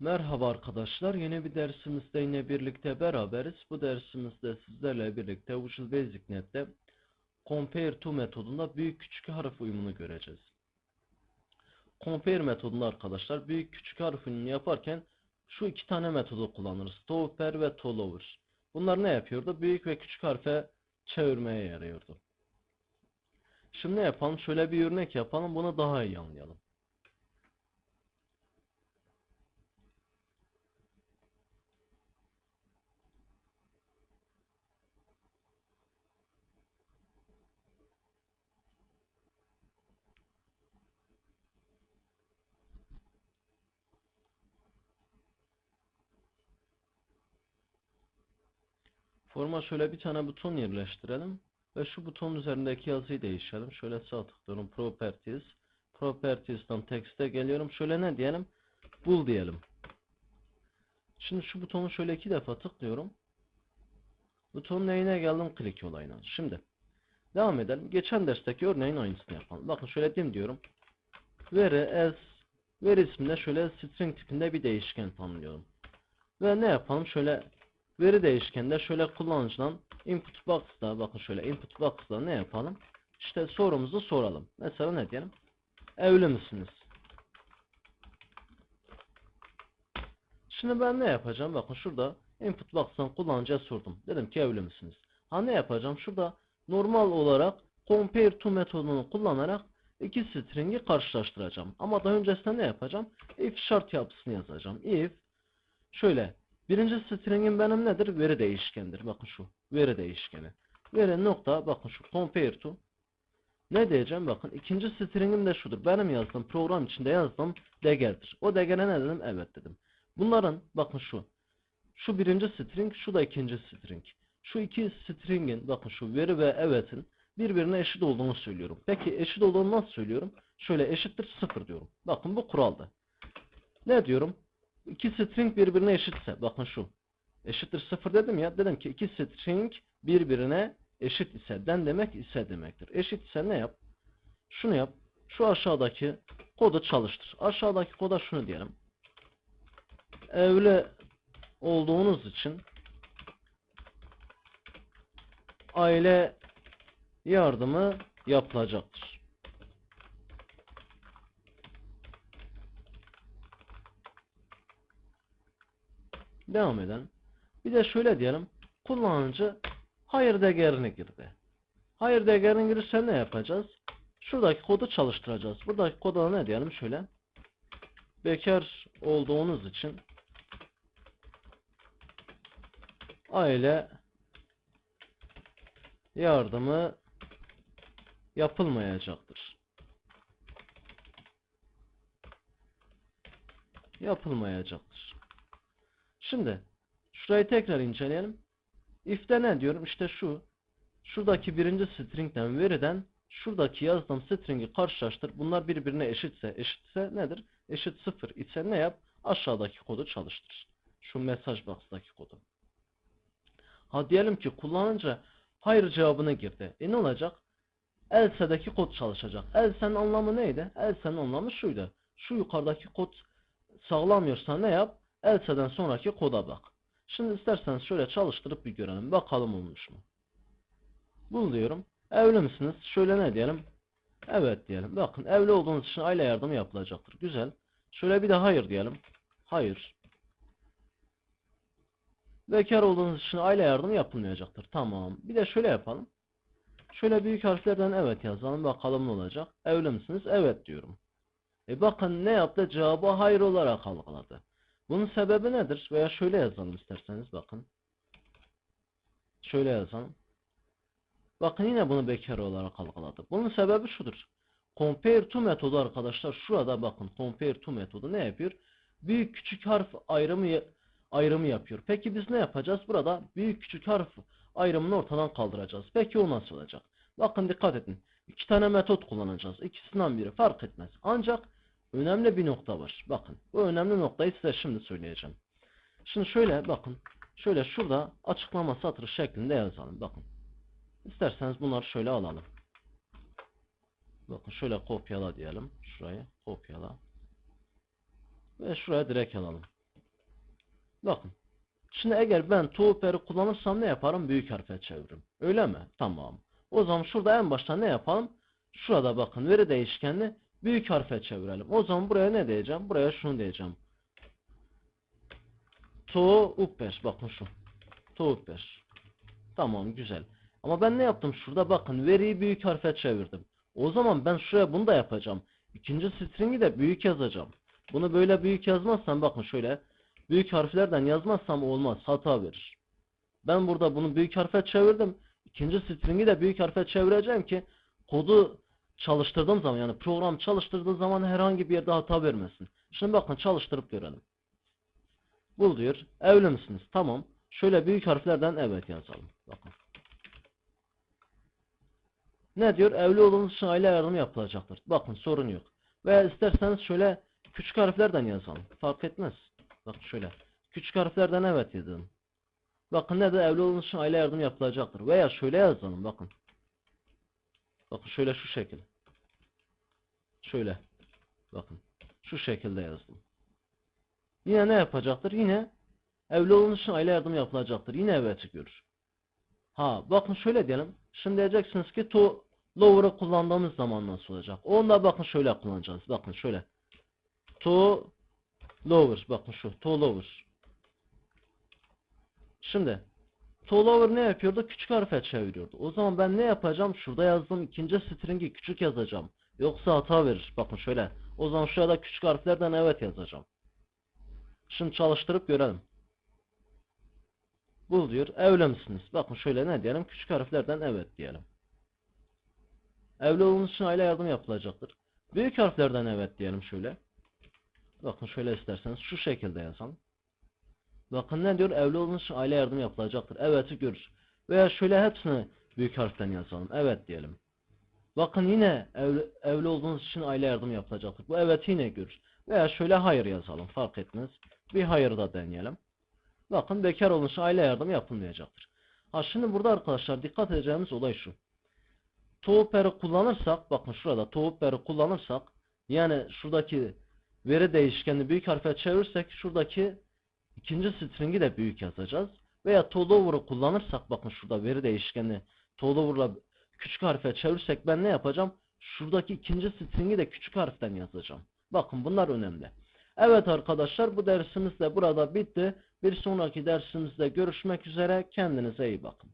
Merhaba arkadaşlar. Yeni bir dersimizde yine birlikte beraberiz. Bu dersimizde sizlerle birlikte Visual Basic Net'te Compare to metodunda büyük küçük harf uyumunu göreceğiz. Compare metodunda arkadaşlar büyük küçük harf uyumunu yaparken şu iki tane metodu kullanırız. To upper ve to lower. Bunlar ne yapıyordu? Büyük ve küçük harfe çevirmeye yarıyordu. Şimdi ne yapalım? Şöyle bir örnek yapalım. Bunu daha iyi anlayalım. Forma şöyle bir tane buton yerleştirelim ve şu butonun üzerindeki yazıyı değiştirelim. Şöyle sağ tıklıyorum Properties. Properties'tan Text'e geliyorum. Şöyle ne diyelim? Bul diyelim. Şimdi şu butonu şöyle iki defa tıklıyorum. Butonun neyine geldim? Click olayına. Şimdi devam edelim. Geçen dersteki örneğin aynısını yapalım. Bakın şöyle dim diyorum. Veri as veri isminde şöyle string tipinde bir değişken tanımlıyorum. Ve ne yapalım? Şöyle Veri değişkeninde şöyle kullanıcıdan input box'ta bakın şöyle input box'ta ne yapalım? İşte sorumuzu soralım. Mesela ne diyelim? Evli misiniz? Şimdi ben ne yapacağım? Bakın şurada input box'tan kullanıcıya sordum. Dedim ki evli misiniz? Ha ne yapacağım? Şurada normal olarak compare to metodunu kullanarak iki string'i karşılaştıracağım. Ama daha öncesinde ne yapacağım? If şart yapısını yazacağım. If şöyle Birinci string'im benim nedir? Veri değişkendir. Bakın şu. Veri değişkeni. Veri nokta. Bakın şu. Compare to. Ne diyeceğim? Bakın. ikinci string'im de şudur. Benim yazdığım program içinde yazdığım değerdir. O değere ne dedim? Evet dedim. Bunların bakın şu. Şu birinci string. Şu da ikinci string. Şu iki string'in bakın şu veri ve evet'in birbirine eşit olduğunu söylüyorum. Peki eşit olduğunu nasıl söylüyorum? Şöyle eşittir sıfır diyorum. Bakın bu kuraldı. Ne diyorum? İki string birbirine eşitse bakın şu eşittir sıfır dedim ya dedim ki iki string birbirine eşit ise den demek ise demektir. Eşit ise ne yap? Şunu yap. Şu aşağıdaki kodu çalıştır. Aşağıdaki koda şunu diyelim. Evli olduğunuz için aile yardımı yapılacaktır. Devam edelim. Bir de şöyle diyelim. Kullanıcı hayır değerini girdi. Hayır değerini girirse ne yapacağız? Şuradaki kodu çalıştıracağız. Buradaki koda ne diyelim? Şöyle. Bekar olduğunuz için aile yardımı yapılmayacaktır. Yapılmayacaktır. Şimdi şurayı tekrar inceleyelim. If'te ne diyorum? İşte şu. Şuradaki birinci string'den veriden şuradaki yazdığım string'i karşılaştır. Bunlar birbirine eşitse, eşitse nedir? Eşit sıfır ise ne yap? Aşağıdaki kodu çalıştır. Şu mesaj box'taki kodu. Ha diyelim ki kullanıcı hayır cevabını girdi. E ne olacak? Else'deki kod çalışacak. Else'nin anlamı neydi? Else'nin anlamı şuydu. Şu yukarıdaki kod sağlamıyorsa ne yap? Else'den sonraki koda bak. Şimdi isterseniz şöyle çalıştırıp bir görelim. Bakalım olmuş mu? Bul diyorum. Evli misiniz? Şöyle ne diyelim? Evet diyelim. Bakın evli olduğunuz için aile yardımı yapılacaktır. Güzel. Şöyle bir de hayır diyelim. Hayır. Bekar olduğunuz için aile yardımı yapılmayacaktır. Tamam. Bir de şöyle yapalım. Şöyle büyük harflerden evet yazalım. Bakalım ne olacak. Evli misiniz? Evet diyorum. E bakın ne yaptı? Cevabı hayır olarak algıladı. Bunun sebebi nedir? Veya şöyle yazalım isterseniz bakın. Şöyle yazalım. Bakın yine bunu bekar olarak algıladı. Bunun sebebi şudur. Compare to metodu arkadaşlar şurada bakın compare to metodu ne yapıyor? Büyük küçük harf ayrımı ayrımı yapıyor. Peki biz ne yapacağız? Burada büyük küçük harf ayrımını ortadan kaldıracağız. Peki o nasıl olacak? Bakın dikkat edin. İki tane metot kullanacağız. İkisinden biri fark etmez. Ancak önemli bir nokta var. Bakın bu önemli noktayı size şimdi söyleyeceğim. Şimdi şöyle bakın. Şöyle şurada açıklama satırı şeklinde yazalım. Bakın. İsterseniz bunları şöyle alalım. Bakın şöyle kopyala diyelim. Şurayı kopyala. Ve şuraya direkt alalım. Bakın. Şimdi eğer ben to operi kullanırsam ne yaparım? Büyük harfe çeviririm. Öyle mi? Tamam. O zaman şurada en başta ne yapalım? Şurada bakın veri değişkenini büyük harfe çevirelim. O zaman buraya ne diyeceğim? Buraya şunu diyeceğim. To upper. Bakın şu. To upper. Tamam güzel. Ama ben ne yaptım? Şurada bakın veriyi büyük harfe çevirdim. O zaman ben şuraya bunu da yapacağım. İkinci stringi de büyük yazacağım. Bunu böyle büyük yazmazsam bakın şöyle büyük harflerden yazmazsam olmaz. Hata verir. Ben burada bunu büyük harfe çevirdim. İkinci stringi de büyük harfe çevireceğim ki kodu çalıştırdığım zaman yani program çalıştırdığı zaman herhangi bir yerde hata vermesin. Şimdi bakın çalıştırıp görelim. Bul diyor. Evli misiniz? Tamam. Şöyle büyük harflerden evet yazalım. Bakın. Ne diyor? Evli olduğunuz için aile yardımı yapılacaktır. Bakın sorun yok. Veya isterseniz şöyle küçük harflerden yazalım. Fark etmez. Bakın şöyle. Küçük harflerden evet yazalım. Bakın ne de evli olduğunuz için aile yardımı yapılacaktır. Veya şöyle yazalım bakın. Bakın şöyle şu şekil. Şöyle. Bakın. Şu şekilde yazdım. Yine ne yapacaktır? Yine evli olduğunuz için aile yardımı yapılacaktır. Yine evet görür. Ha bakın şöyle diyelim. Şimdi diyeceksiniz ki to lower'ı kullandığımız zaman nasıl olacak? Onu da bakın şöyle kullanacağız. Bakın şöyle. To lower. Bakın şu. To lower. Şimdi to lower ne yapıyordu? Küçük harfe çeviriyordu. O zaman ben ne yapacağım? Şurada yazdığım ikinci stringi küçük yazacağım. Yoksa hata verir. Bakın şöyle. O zaman şurada küçük harflerden evet yazacağım. Şimdi çalıştırıp görelim. Bul diyor. Evli misiniz? Bakın şöyle ne diyelim? Küçük harflerden evet diyelim. Evli olduğunuz için aile yardım yapılacaktır. Büyük harflerden evet diyelim şöyle. Bakın şöyle isterseniz şu şekilde yazalım. Bakın ne diyor? Evli olduğunuz aile yardım yapılacaktır. Evet'i görür. Veya şöyle hepsini büyük harften yazalım. Evet diyelim. Bakın yine evli, evli olduğunuz için aile yardım yapılacaktır. Bu evet yine görür. Veya şöyle hayır yazalım. Fark etmez. Bir hayır da deneyelim. Bakın bekar olmuş aile yardım yapılmayacaktır. Ha şimdi burada arkadaşlar dikkat edeceğimiz olay şu. Tooperi kullanırsak bakın şurada tooperi kullanırsak yani şuradaki veri değişkenini büyük harfe çevirirsek şuradaki ikinci stringi de büyük yazacağız. Veya tolover'ı kullanırsak bakın şurada veri değişkenini tolover'la küçük harfe çevirirsek ben ne yapacağım? Şuradaki ikinci stringi de küçük harften yazacağım. Bakın bunlar önemli. Evet arkadaşlar bu dersimiz de burada bitti. Bir sonraki dersimizde görüşmek üzere. Kendinize iyi bakın.